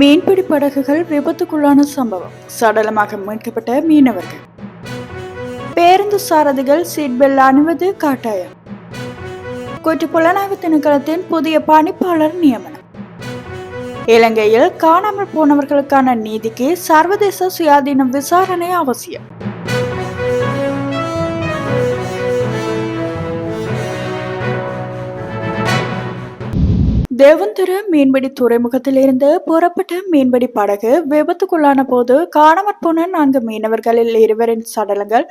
மீன்பிடி படகுகள் விபத்துக்குள்ளான சம்பவம். சடலமாக மீட்கப்பட்ட மீனவர்கள். பேருந்து சாரதிகள் சீட் பெல்ட் அணிவது கட்டாயம். குற்ற புலனாய்வு திணைக்களத்தின் புதிய பணிப்பாளர் நியமனம். இலங்கையில் காணாமல் போனவர்களுக்கான நீதிக்கு சர்வதேச சுயாதீன விசாரணை அவசியம். தேவந்திர மீன்பிடி துறைமுகத்திலிருந்து புறப்பட்ட மீன்பிடி படகு விபத்துக்குள்ளான போது காணாமற் போன நான்கு மீனவர்களில் இருவரின் சடலங்கள்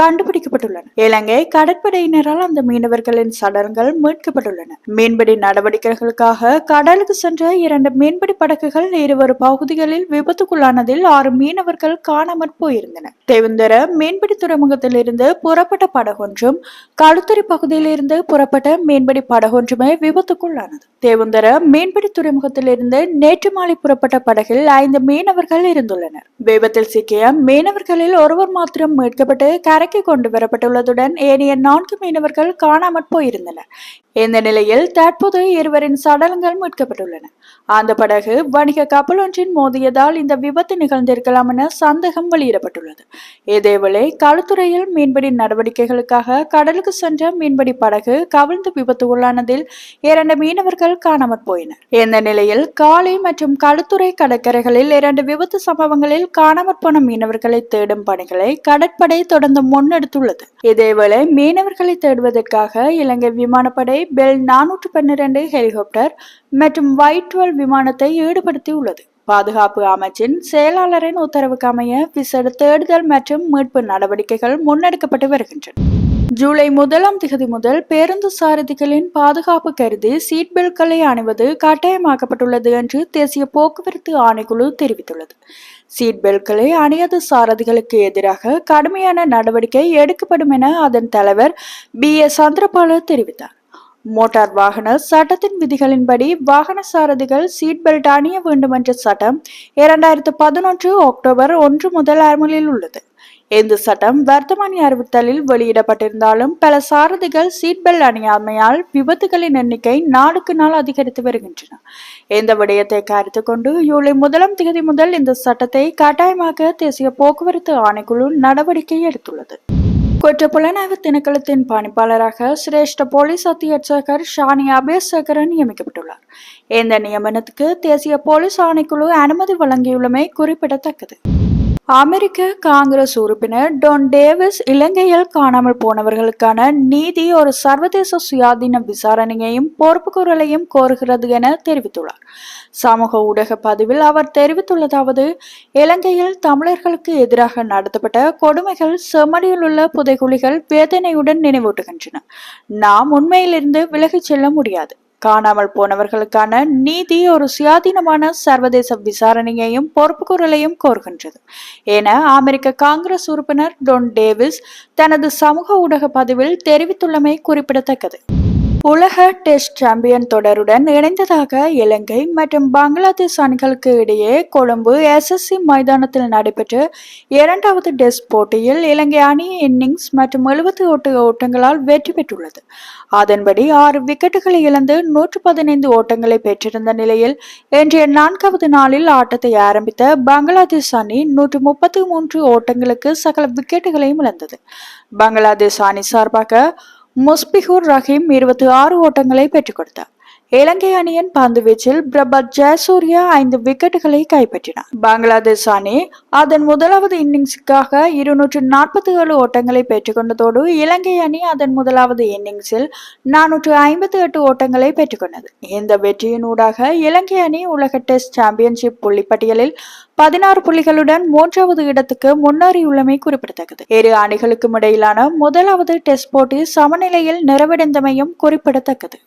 கண்டுபிடிக்கப்பட்டுள்ளன. இலங்கை கடற்படையினரால் அந்த மீனவர்களின் சடலங்கள் மீட்கப்பட்டுள்ளன. மீன்பிடி நடவடிக்கைகளுக்காக கடலுக்கு சென்ற இரண்டு மீன்பிடி படகுகள் இருவரு பகுதிகளில் விபத்துக்குள்ளானதில் ஆறு மீனவர்கள் காணாமற் போயிருந்தனர். தேவந்திர மீன்பிடி துறைமுகத்திலிருந்து புறப்பட்ட படகொன்றும் களுத்துறை பகுதியிலிருந்து புறப்பட்ட மீன்பிடி படகொன்றுமே விபத்துக்குள்ளானது. தேவந்திர மீன்பிடி துறைமுகத்திலிருந்து நேற்று மாலை புறப்பட்ட படகில் ஐந்து மீனவர்கள் இருந்துள்ளனர். விபத்தில் சிக்கிய மீனவர்களில் ஒருவர் மாத்திரம் மீட்கப்பட்டு கரைக்கு கொண்டு வரப்பட்டுள்ளதுடன் ஏனைய நான்கு மீனவர்கள் காணாமற் போயிருந்தனர். இந்த நிலையில் தற்போது இருவரின் சடலங்கள் மீட்கப்பட்டுள்ளன. அந்த படகு வணிக கப்பல் ஒன்றின் மோதியதால் இந்த விபத்து நிகழ்ந்திருக்கலாம் என சந்தேகம் வெளியிடப்பட்டுள்ளது. இதேவேளை களுத்துறையில் மீன்பிடி நடவடிக்கைகளுக்காக கடலுக்கு சென்ற மீன்பிடி படகு கவிழ்ந்து விபத்து உள்ளானதில் இரண்டு மீனவர்கள் காணாமற் போயினர் இந்த நிலையில் காலை மற்றும் களுத்துறை கடற்கரைகளில் இரண்டு விபத்து சம்பவங்களில் காணாமற் போன மீனவர்களை தேடும் பணிகளை கடற்படை தொடர்ந்து முன்னெடுத்துள்ளது. இதேவேளை மீனவர்களை தேடுவதற்காக இலங்கை விமானப்படை பெல் நானூற்று பன்னிரண்டு ஹெலிகாப்டர் மற்றும் வைட் டுவெல் விமானத்தை ஈடுபடுத்தியுள்ளது. பாதுகாப்பு அமைச்சின் செயலாளரின் உத்தரவுக்கு அமைய விசேட தேடுதல் மற்றும் மீட்பு நடவடிக்கைகள் முன்னெடுக்கப்பட்டு வருகின்றன. ஜூலை முதலாம் திகதி முதல் பேருந்து சாரதிகளின் பாதுகாப்பு கருதி சீட் பெல்ட்களை அணிவது கட்டாயமாக்கப்பட்டுள்ளது என்று தேசிய போக்குவரத்து ஆணைக்குழு தெரிவித்துள்ளது. சீட் பெல்ட்களை அணியாத சாரதிகளுக்கு எதிராக கடுமையான நடவடிக்கை எடுக்கப்படும் என அதன் தலைவர் பி. எஸ். சந்திரபால தெரிவித்தார். மோட்டார் வாகன சட்டத்தின் விதிகளின்படி வாகன சாரதிகள் சீட் பெல்ட் அணிய வேண்டும் என்ற சட்டம் இரண்டாயிரத்து பதினொன்று அக்டோபர் ஒன்று முதல் அமலில் உள்ளது. இந்த சட்டம் வர்த்தமானி அறிவித்தலில் வெளியிடப்பட்டிருந்தாலும் பல சாரதிகள் சீட் பெல்ட் அணியாமையால் விபத்துகளின் எண்ணிக்கை நாளுக்கு நாள் அதிகரித்து வருகின்றன. இந்த விடயத்தை கருத்து கொண்டு ஜூலை முதலாம் தேதி முதல் இந்த சட்டத்தை கட்டாயமாக தேசிய போக்குவரத்து ஆணைக்குழு நடவடிக்கை எடுத்துள்ளது. குற்ற புலனாய்வு திணைக்களத்தின் பணிப்பாளராக சிரேஷ்ட போலீஸ் அத்தியட்சகர் ஷானி அபேசகரன் நியமிக்கப்பட்டுள்ளார். இந்த நியமனத்துக்கு தேசிய போலீஸ் ஆணைக்குழு அனுமதி வழங்கியுள்ளமை குறிப்பிடத்தக்கது. அமெரிக்க காங்கிரஸ் உறுப்பினர் டொன் டேவிஸ் இலங்கையில் காணாமல் போனவர்களுக்கான நீதி ஒரு சர்வதேச சுயாதீன விசாரணையையும் பொறுப்புக்கூறலையும் கோருகிறது என தெரிவித்துள்ளார். சமூக ஊடக பதிவில் அவர் தெரிவித்துள்ளதாவது இலங்கையில் தமிழர்களுக்கு எதிராக நடத்தப்பட்ட கொடுமைகள் செம்மடியில் உள்ள புதைகுழிகள் வேதனையுடன் நினைவூட்டுகின்றன. நாம் உண்மையிலிருந்து விலகிச் செல்ல முடியாது. காணாமல் போனவர்களுக்கான நீதி ஒரு சுயாதீனமான சர்வதேச விசாரணையையும் பொறுப்புக்கூறலையும் கோருகின்றது. என அமெரிக்க காங்கிரஸ் உறுப்பினர் டொன் டேவிஸ் தனது சமூக ஊடக பதிவில் தெரிவித்துள்ளமை குறிப்பிடத்தக்கது. உலக டெஸ்ட் சாம்பியன் தொடருடன் இணைந்ததாக இலங்கை மற்றும் பங்களாதேஷ் அணிகளுக்கு இடையே கொழும்பு எஸ்எஸ்சி மைதானத்தில் நடைபெற்ற இரண்டாவது டெஸ்ட் போட்டியில் இலங்கை அணி இன்னிங்ஸ் மற்றும் எழுபத்தி ஓட்டு ஓட்டங்களால் வெற்றி பெற்றுள்ளது. அதன்படி ஆறு விக்கெட்டுகளை இழந்து நூற்று பதினைந்து ஓட்டங்களை பெற்றிருந்த நிலையில் இன்றைய நான்காவது நாளில் ஆட்டத்தை ஆரம்பித்த பங்களாதேஷ் அணி நூற்று முப்பத்தி மூன்று ஓட்டங்களுக்கு சகல விக்கெட்டுகளையும் இழந்தது. பங்களாதேஷ் அணி சார்பாக முஸ்பிகுர் ரஹீம் இருபத்தி ஆறு ஓட்டங்களை பெற்றுக் கொடுத்தார். இலங்கை அணியின் பந்து வீச்சில் பிரபாத் ஜெயசூர்யா ஐந்து விக்கெட்டுகளை கைப்பற்றினார். பங்களாதேஷ் அணி அதன் முதலாவது இன்னிங்ஸுக்காக இருநூற்று நாற்பத்தி ஏழு ஓட்டங்களை பெற்றுக்கொண்டதோடு இலங்கை அணி அதன் முதலாவது இன்னிங்ஸில் நானூற்று ஐம்பத்தி எட்டு ஓட்டங்களை பெற்றுக்கொண்டது இந்த வெற்றியின் ஊடாக இலங்கை அணி உலக டெஸ்ட் சாம்பியன்ஷிப் புள்ளிப்பட்டியலில் பதினாறு புள்ளிகளுடன் மூன்றாவது இடத்துக்கு முன்னேறியுள்ளமை குறிப்பிடத்தக்கது. இரு அணிகளுக்கும் இடையிலான முதலாவது டெஸ்ட் போட்டி சமநிலையில் நிறைவடைந்தமையும் குறிப்பிடத்தக்கது.